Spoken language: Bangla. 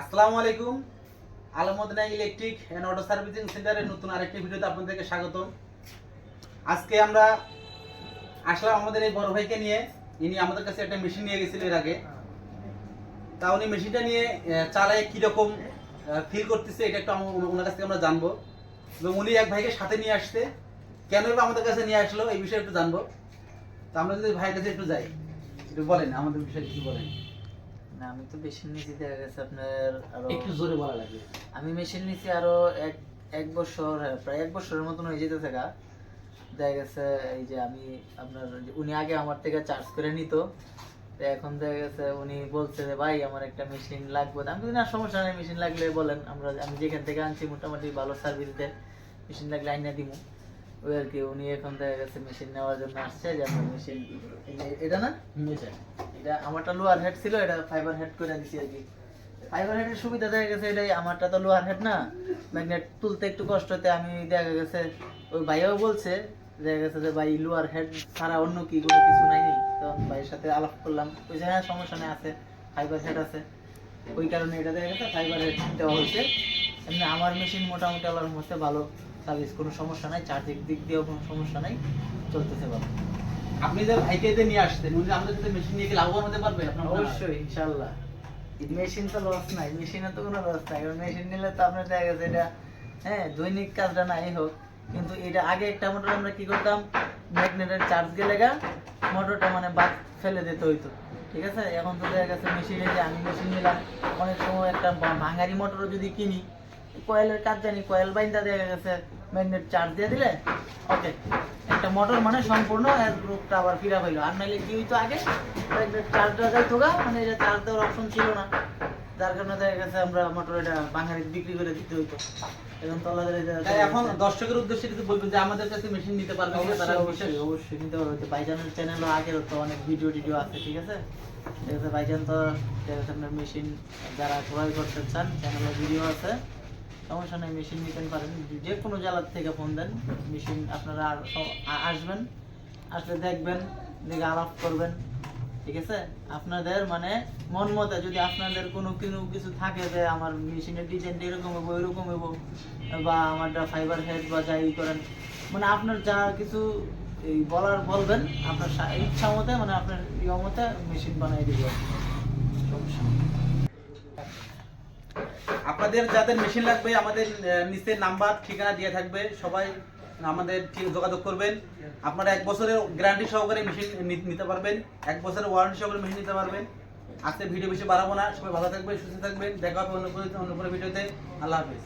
আসসালামু আলাইকুম। Almadina electric and auto servicing সেন্টারের নতুন আরেকটি ভিডিওতে আপনাদেরকে স্বাগত আজকে আমরা আসলাম আমাদের এই বড় ভাইকে নিয়ে। ইনি আমাদের কাছে একটা মেশিন নিয়ে গেছিল এর আগে। তা উনি মেশিনটা নিয়ে চালায় কীরকম ফিল করতেছে, এটা একটু ওনার কাছ থেকে আমরা জানব। এবং উনি এক ভাইকে সাথে নিয়ে আসতে কেন আমাদের কাছে নিয়ে আসলো, এই বিষয়ে একটু জানব। তা আমরা যদি ভাইয়ের কাছে একটু যাই, একটু বলেন, আমাদের বিষয়ে কিছু বলেন। না আমি তো মেশিন নিয়েছি দেখা গেছে আপনার আরও একটু জোরে বলা লাগে আমি মেশিন নিয়েছি আরও এক এক বছর প্রায় এক বছরের মতন হয়ে যেতে থাকা দেখা গেছে এই যে আমি আপনার উনি আগে আমার থেকে চার্জ করে নিত। এখন দেখা গেছে উনি বলছে যে ভাই আমার একটা মেশিন লাগবে। আমি না সমস্যা নেই মেশিন লাগলে বলেন। আমরা আমি যেখান থেকে আনছি মোটামুটি ভালো সার্ভিস দেয় মেশিন লাগলে আইনা দিব ওই আর কি উনি এখন দেখা গেছে মেশিন নেওয়ার জন্য আসছে যে আমার মেশিন এটা না? এটা আমারটা লোয়ার হেড ছিল এটা ফাইবার হেড করে দিছি আর কি। ফাইবার হেডের সুবিধা দেখা গেছে এটাই আমারটা তো লোয়ার হেড না। ম্যাগনেট তুলতে একটু কষ্ট হতে আমি দেখা গেছে ওই ভাইয়াও বলছে দেখা গেছে যে ভাই লোয়ার হেড ছাড়া অন্য কি কোনো কিছু নাই। তখন ভাইয়ের সাথে আলাপ করলাম ওই যে হ্যাঁ সমস্যা নেই আছে ফাইবার হেড আছে। ওই কারণে এটা দেখা গেছে ফাইবার হেড দেওয়া হয়েছে। এমনি আমার মেশিন মোটামুটি আল্লাহর মধ্যে ভালো। সার্ভিস কোনো সমস্যা নাই চার্জিং দিক দিয়েও কোনো সমস্যা নাই চলতেছে ভালো। আপনি যে ভাইকে যে নিয়ে আসতেন উনি আমাদের সাথে মেশিন নিয়ে কি লাভবান হতে পারবে? আপনার অবশ্যই ইনশাল্লাহ মেশিন তো লস নাই মেশিনে তো কোনো লস নাই। কারণ মেশিন নিলে তো আপনার দেখা গেছে এটা হ্যাঁ দৈনিক কাজটা নাই হোক কিন্তু এটা আগে একটা মোটর আমরা কি করতাম? ম্যাগনেটের চার্জ গেলে গা মোটরটা মানে বাদ ফেলে দিতে হইতো। ঠিক আছে? এখন তো দেখা গেছে মেশিনে যে আমি মেশিন নিলাম অনেক সময় একটা ভাঙারি মোটরও যদি কিনি কয়েলের কাজ জানি কয়েল বাইন্দা দেখা গেছে ম্যাগনেট চার্জ দিয়ে দিলে? ওকে একটা মোটর মানে সম্পূর্ণ আবার ফিরা পাইলো আর নাইলে কি হইতো আগে? ম্যাগনেট চার্জ দেওয়া যাইতো গা মানে এটা চার্জ দেওয়ার অপশন ছিল না। যার কারণে দেখা গেছে আমরা মোটর এটা বাঙালি বিক্রি করে দিতে হইতো। এখন তলা ধরে তাই এখন দর্শকের উদ্দেশ্যে যদি বলবেন যে আমাদের কাছে মেশিন নিতে পারবে তারা অবশ্যই অবশ্যই নিতে পারবে। তো ভাইজানের চ্যানেলও আগের তো অনেক ভিডিও টিডিও আছে ঠিক আছে? ঠিক আছে ভাইজান তো আপনার মেশিন যারা ক্রয় করতে চান চ্যানেলে ভিডিও আছে। সমস্যা নেই মেশিন নিতে পারেন। যে কোনো জেলার থেকে ফোন দেন মেশিন আপনারা আসবেন, আসলে দেখবেন, দেখে আলাপ করবেন, ঠিক আছে? আপনাদের মানে মন মতে যদি আপনাদের কোনো কোনো কিছু থাকে যে আমার মেশিনের ডিজাইনটা এরকম হব এরকম হব বা আমারটা ফাইবার হেড বা যাই করেন মানে আপনার যা কিছু এই বলার বলবেন, আপনার ইচ্ছা মতে মানে আপনার ইয়ে মতে মেশিন বানিয়ে দিব। সমস্যা। আপনাদের যাদের মেশিন লাগবে, আমাদের নিচে নাম্বার ঠিকানা দিয়ে থাকবে। সবাই আমাদের ঠিক যোগাযোগ করবেন। আপনারা এক বছরের গ্যারান্টি সহকারে মেশিন নিতে পারবেন। এক বছরের ওয়ারেন্টি সহকারে মেশিন নিতে পারবেন। আজকে ভিডিও বেশি বাড়াবো না। সবাই ভালো থাকবেন, সুস্থ থাকবেন। দেখা হবে অন্য কোনো অন্য কোনো ভিডিওতে আল্লাহ হাফিজ।